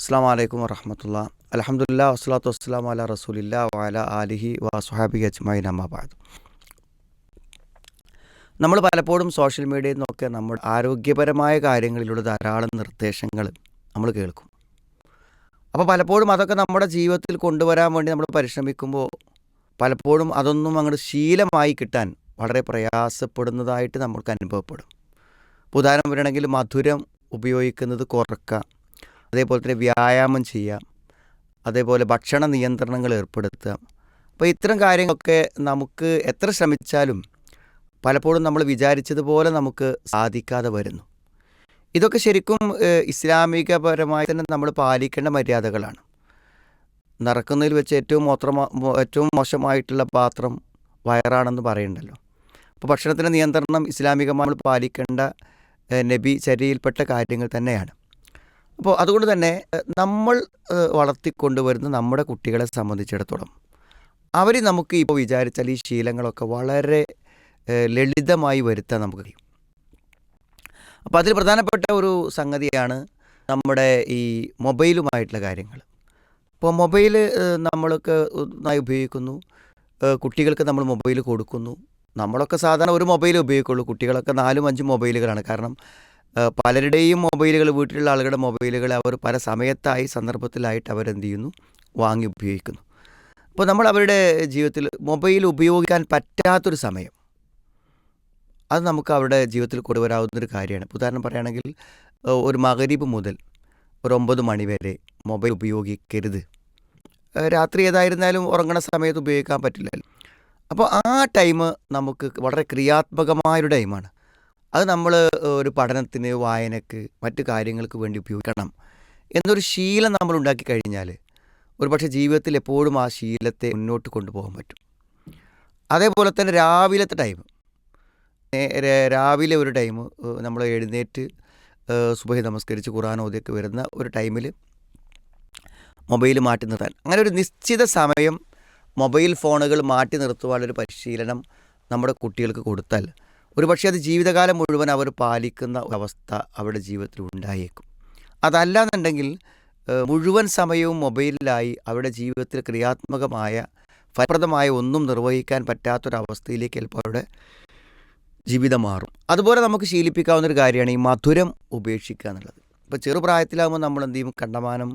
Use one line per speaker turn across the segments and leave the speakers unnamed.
അസ്സാം വലൈക്കും വറഹമത്തുള്ള. അലഹമുല്ല വസ്സലാത്തു വസ്സലാം അല റസൂലില്ല വാല ആലിഹി വസുഹാബി അജ്മൈൻ അമ്മാബാദ് നമ്മൾ പലപ്പോഴും സോഷ്യൽ മീഡിയയിൽ നിന്നൊക്കെ നമ്മുടെ ആരോഗ്യപരമായ കാര്യങ്ങളിലൂടെ ധാരാളം നിർദ്ദേശങ്ങൾ നമ്മൾ കേൾക്കും. അപ്പോൾ പലപ്പോഴും അതൊക്കെ നമ്മുടെ ജീവിതത്തിൽ കൊണ്ടുവരാൻ വേണ്ടി നമ്മൾ പരിശ്രമിക്കുമ്പോൾ പലപ്പോഴും അതൊന്നും അങ്ങോട്ട് ശീലമായി കിട്ടാൻ വളരെ പ്രയാസപ്പെടുന്നതായിട്ട് നമുക്ക് അനുഭവപ്പെടും. ഉദാഹരണം വരണമെങ്കിൽ മധുരം ഉപയോഗിക്കുന്നത് കുറക്കുക അതേപോലെ തന്നെ വ്യായാമം ചെയ്യാം അതേപോലെ ഭക്ഷണ നിയന്ത്രണങ്ങൾ ഏർപ്പെടുത്തുക. അപ്പോൾ ഇത്തരം കാര്യങ്ങളൊക്കെ നമുക്ക് എത്ര ശ്രമിച്ചാലും പലപ്പോഴും നമ്മൾ വിചാരിച്ചതുപോലെ നമുക്ക് സാധിക്കാതെ വരുന്നു. ഇതൊക്കെ ശരിക്കും ഇസ്ലാമികപരമായി തന്നെ നമ്മൾ പാലിക്കേണ്ട മര്യാദകളാണ്. നടക്കുന്നതിൽ വെച്ച് ഏറ്റവും മോത്ര ഏറ്റവും മോശമായിട്ടുള്ള പാത്രം വയറാണെന്ന് പറയണ്ടല്ലോ. അപ്പോൾ ഭക്ഷണത്തിന്റെ നിയന്ത്രണം ഇസ്ലാമികമായി നമ്മൾ പാലിക്കേണ്ട നബി ചര്യയിൽപ്പെട്ട കാര്യങ്ങൾ തന്നെയാണ്. അപ്പോൾ അതുകൊണ്ട് തന്നെ നമ്മൾ വളർത്തിക്കൊണ്ടുവരുന്ന നമ്മുടെ കുട്ടികളെ സംബന്ധിച്ചിടത്തോളം അവർ നമുക്ക് ഇപ്പോൾ വിചാരിച്ചാൽ ഈ ശീലങ്ങളൊക്കെ വളരെ ലളിതമായി വരുത്താൻ നമുക്ക് കഴിയും. അപ്പോൾ അതിൽ പ്രധാനപ്പെട്ട ഒരു സംഗതിയാണ് നമ്മുടെ ഈ മൊബൈലുമായിട്ടുള്ള കാര്യങ്ങൾ. ഇപ്പോൾ മൊബൈൽ നമ്മൾക്ക് നന്നായി ഉപയോഗിക്കുന്നു. കുട്ടികൾക്ക് നമ്മൾ മൊബൈൽ കൊടുക്കുന്നു. നമ്മളൊക്കെ സാധാരണ ഒരു മൊബൈൽ ഉപയോഗിക്കുള്ളൂ. കുട്ടികളൊക്കെ നാലും അഞ്ചും മൊബൈലുകളാണ്. കാരണം പലരുടെയും മൊബൈലുകൾ വീട്ടിലുള്ള ആളുകളുടെ മൊബൈലുകൾ അവർ പല സമയത്തായി സന്ദർഭത്തിലായിട്ട് അവരെന്ത് ചെയ്യുന്നു വാങ്ങി ഉപയോഗിക്കുന്നു. അപ്പോൾ നമ്മൾ അവരുടെ ജീവിതത്തിൽ മൊബൈൽ ഉപയോഗിക്കാൻ പറ്റാത്തൊരു സമയം. അത് നമുക്ക് അവരുടെ ജീവിതത്തിൽ കൊണ്ടുവരാവുന്നൊരു കാര്യമാണ്. ഉദാഹരണം പറയുകയാണെങ്കിൽ ഒരു മകരീബ് മുതൽ ഒരു ഒമ്പത് മണി വരെ മൊബൈൽ ഉപയോഗിക്കരുത്. രാത്രി ഏതായിരുന്നാലും ഉറങ്ങണ സമയത്ത് ഉപയോഗിക്കാൻ പറ്റില്ലല്ലോ അപ്പോൾ ആ ടൈം നമുക്ക് വളരെ ക്രിയാത്മകമായൊരു ടൈമാണ്. അത് നമ്മൾ ഒരു പഠനത്തിന് വായനക്ക് മറ്റു കാര്യങ്ങൾക്ക് വേണ്ടി ഉപയോഗിക്കണം എന്നൊരു ശീലം നമ്മൾ ഉണ്ടാക്കി കഴിഞ്ഞാൽ ഒരു പക്ഷേ ജീവിതത്തിൽ എപ്പോഴും ആ ശീലത്തെ മുന്നോട്ട് കൊണ്ടുപോകാൻ പറ്റും. അതേപോലെ തന്നെ രാവിലത്തെ ടൈം രാവിലെ ഒരു ടൈം നമ്മൾ എഴുന്നേറ്റ് സുബഹി നമസ്കരിച്ച് ഓതിയൊക്കെ വരുന്ന ഒരു ടൈമിൽ മൊബൈൽ മാറ്റി നിർത്താൻ. അങ്ങനെ ഒരു നിശ്ചിത സമയം മൊബൈൽ ഫോണുകൾ മാറ്റി നിർത്തുവാനുള്ളൊരു പരിശീലനം നമ്മുടെ കുട്ടികൾക്ക് കൊടുത്താൽ ഒരു പക്ഷേ അത് ജീവിതകാലം മുഴുവൻ അവർ പാലിക്കുന്ന അവസ്ഥ അവരുടെ ജീവിതത്തിൽ ഉണ്ടായേക്കും. അതല്ല എന്നുണ്ടെങ്കിൽ മുഴുവൻ സമയവും മൊബൈലിലായി അവരുടെ ജീവിതത്തിൽ ക്രിയാത്മകമായ ഫലപ്രദമായ ഒന്നും നിർവഹിക്കാൻ പറ്റാത്തൊരവസ്ഥയിലേക്ക് ചിലപ്പോൾ അവരുടെ ജീവിതം മാറും. അതുപോലെ നമുക്ക് ശീലിപ്പിക്കാവുന്ന ഒരു കാര്യമാണ് ഈ മധുരം ഉപേക്ഷിക്കുക എന്നുള്ളത്. ഇപ്പോൾ ചെറുപ്രായത്തിലാകുമ്പോൾ നമ്മൾ എന്ത് ചെയ്യും? കണ്ടമാനം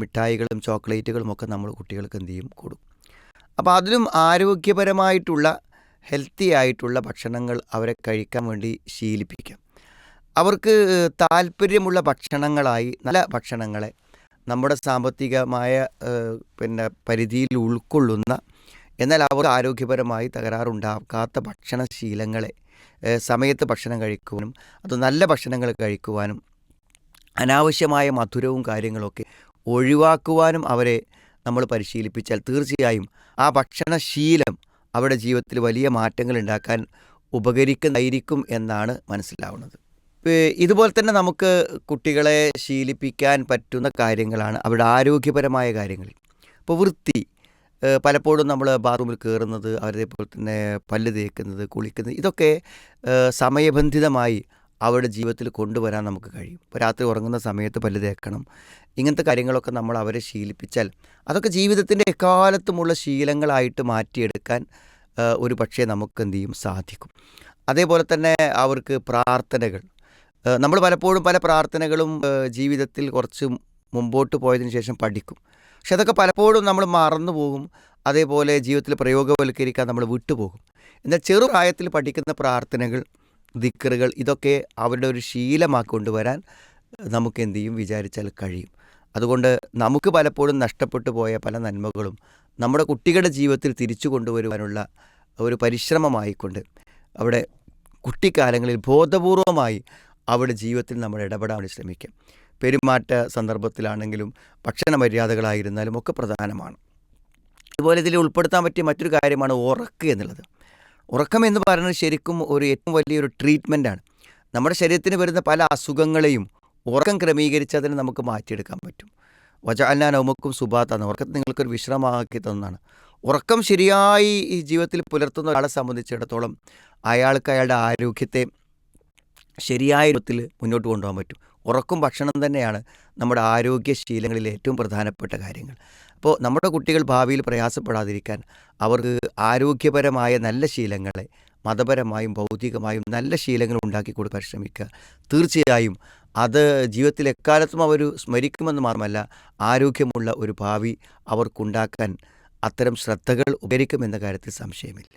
മിഠായികളും ചോക്ലേറ്റുകളും ഒക്കെ നമ്മൾ കുട്ടികൾക്ക് എന്ത് ചെയ്യും? കൊടുക്കും. അപ്പോൾ അതിലും ആരോഗ്യപരമായിട്ടുള്ള ഹെൽത്തി ആയിട്ടുള്ള ഭക്ഷണങ്ങൾ അവരെ കഴിക്കാൻ വേണ്ടി ശീലിപ്പിക്കാം. അവർക്ക് താല്പര്യമുള്ള ഭക്ഷണങ്ങളായി നല്ല ഭക്ഷണങ്ങളെ നമ്മുടെ സാമ്പത്തികമായ പിന്നെ പരിധിയിൽ ഉൾക്കൊള്ളുന്ന എന്നാൽ അവർ ആരോഗ്യപരമായി തകരാറുണ്ടാക്കാത്ത ഭക്ഷണശീലങ്ങളെ സമയത്ത് ഭക്ഷണം കഴിക്കുവാനും അത് നല്ല ഭക്ഷണങ്ങൾ കഴിക്കുവാനും അനാവശ്യമായ മധുരവും കാര്യങ്ങളൊക്കെ ഒഴിവാക്കുവാനും അവരെ നമ്മൾ പരിശീലിപ്പിച്ചാൽ തീർച്ചയായും ആ ഭക്ഷണശീലം അവരുടെ ജീവിതത്തിൽ വലിയ മാറ്റങ്ങൾ ഉണ്ടാക്കാൻ ഉപകരിക്കുന്നതായിരിക്കും എന്നാണ് മനസ്സിലാവുന്നത്. ഇതുപോലെ തന്നെ നമുക്ക് കുട്ടികളെ ശീലിപ്പിക്കാൻ പറ്റുന്ന കാര്യങ്ങളാണ് അവരുടെ ആരോഗ്യപരമായ കാര്യങ്ങൾ. ഇപ്പോൾ വൃത്തി പലപ്പോഴും നമ്മൾ ബാത്റൂമിൽ കയറുന്നത് അതേപോലെ തന്നെ പല്ല് തേക്കുന്നത് കുളിക്കുന്നത് ഇതൊക്കെ സമയബന്ധിതമായി അവരുടെ ജീവിതത്തിൽ കൊണ്ടുവരാൻ നമുക്ക് കഴിയും. ഇപ്പോൾ രാത്രി ഉറങ്ങുന്ന സമയത്ത് പല്ല് തേക്കണം. ഇങ്ങനത്തെ കാര്യങ്ങളൊക്കെ നമ്മൾ അവരെ ശീലിപ്പിച്ചാൽ അതൊക്കെ ജീവിതത്തിന്റെ എക്കാലത്തുമുള്ള ശീലങ്ങളായിട്ട് മാറ്റിയെടുക്കാൻ ഒരു പക്ഷേ നമുക്ക് എന്ത് ചെയ്യും? സാധിക്കും. അതേപോലെ തന്നെ അവർക്ക് പ്രാർത്ഥനകൾ. നമ്മൾ പലപ്പോഴും പല പ്രാർത്ഥനകളും ജീവിതത്തിൽ കുറച്ച് മുമ്പോട്ട് പോയതിന് ശേഷം പഠിക്കും. പക്ഷെ അതൊക്കെ പലപ്പോഴും നമ്മൾ മറന്നു പോകും. അതേപോലെ ജീവിതത്തിൽ പ്രയോഗവൽക്കരിക്കാൻ നമ്മൾ വിട്ടുപോകും. എന്നാൽ ചെറുപ്രായത്തിൽ പഠിക്കുന്ന പ്രാർത്ഥനകൾ ദിക്കറുകൾ ഇതൊക്കെ അവരുടെ ഒരു ശീലമാക്കി കൊണ്ടുവരാൻ നമുക്ക് എന്ത് ചെയ്യും? വിചാരിച്ചാൽ കഴിയും. അതുകൊണ്ട് നമുക്ക് പലപ്പോഴും നഷ്ടപ്പെട്ടു പോയ പല നന്മകളും നമ്മുടെ കുട്ടികളുടെ ജീവിതത്തിൽ തിരിച്ചു കൊണ്ടുവരുവാനുള്ള ഒരു പരിശ്രമമായിക്കൊണ്ട് അവിടെ കുട്ടിക്കാലങ്ങളിൽ ബോധപൂർവമായി അവരുടെ ജീവിതത്തിൽ നമ്മൾ ഇടപെടാൻ ശ്രമിക്കാം. പെരുമാറ്റ സന്ദർഭത്തിലാണെങ്കിലും ഭക്ഷണ മര്യാദകളായിരുന്നാലും ഒക്കെ പ്രധാനമാണ്. അതുപോലെ ഇതിൽ ഉൾപ്പെടുത്താൻ പറ്റിയ മറ്റൊരു കാര്യമാണ് ഉറക്ക് എന്നുള്ളത്. ഉറക്കം എന്ന് പറയുന്നത് ശരിക്കും ഒരു ഏറ്റവും വലിയൊരു ട്രീറ്റ്മെന്റാണ് നമ്മുടെ ശരീരത്തിന് വരുന്ന പല അസുഖങ്ങളെയും ഉറക്കം ക്രമീകരിച്ചതിന് നമുക്ക് മാറ്റിയെടുക്കാൻ പറ്റും. വജാലാ നൗമക്കും സുബാത്താണ്. ഉറക്കത്തെ നിങ്ങൾക്കൊരു വിശ്രമമാക്കി തന്നതാണ്. ഉറക്കം ശരിയായി ഈ ജീവിതത്തിൽ പുലർത്തുന്ന ഒരാളെ സംബന്ധിച്ചിടത്തോളം അയാൾക്ക് അയാളുടെ ആരോഗ്യത്തെ ശരിയായ രൂപത്തിൽ മുന്നോട്ട് കൊണ്ടുപോകാൻ പറ്റും. ഉറക്കും ഭക്ഷണം തന്നെയാണ് നമ്മുടെ ആരോഗ്യശീലങ്ങളിൽ ഏറ്റവും പ്രധാനപ്പെട്ട കാര്യങ്ങൾ. അപ്പോൾ നമ്മുടെ കുട്ടികൾ ഭാവിയിൽ പ്രയാസപ്പെടാതിരിക്കാൻ അവർക്ക് ആരോഗ്യപരമായ നല്ല ശീലങ്ങളെ മതപരമായും ഭൗതികമായും നല്ല ശീലങ്ങൾ ഉണ്ടാക്കി കൊടുക്കാൻ ശ്രമിക്കുക തീർച്ചയായും അത് ജീവിതത്തിൽ എക്കാലത്തും അവർ സ്മരിക്കുമെന്ന് മാത്രമല്ല ആരോഗ്യമുള്ള ഒരു ഭാവി അവർക്കുണ്ടാക്കാൻ അത്തരം ശ്രദ്ധകൾ ഉപകരിക്കുമെന്ന കാര്യത്തിൽ സംശയമില്ല.